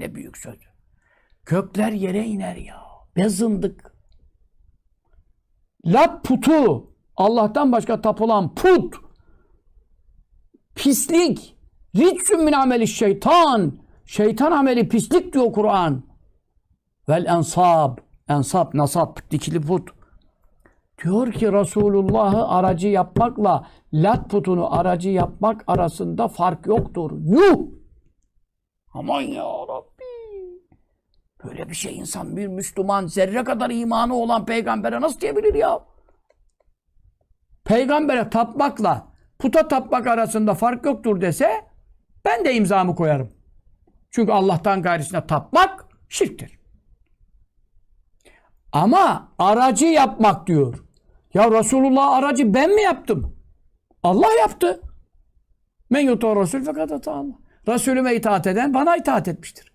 Ne büyük söz. Gökler yere iner ya. Be zındık. Lat putu. Allah'tan başka tapılan put. Pislik. Ritsün min ameli şeytan. Şeytan ameli pislik diyor Kur'an. Vel ensab. Ensab, nasap, dikili put. Diyor ki Resulullah'ı aracı yapmakla lat putunu aracı yapmak arasında fark yoktur. Yuh! Aman ya Rabbi! Böyle bir şey insan bir Müslüman zerre kadar imanı olan peygambere nasıl diyebilir ya? Peygambere tapmakla puta tapmak arasında fark yoktur dese ben de imzamı koyarım. Çünkü Allah'tan gayrısına tapmak şirktir. Ama aracı yapmak diyor. Ya Resulullah aracı ben mi yaptım? Allah yaptı. Men yutu Resul fakat Allah. Resulüme itaat eden bana itaat etmiştir.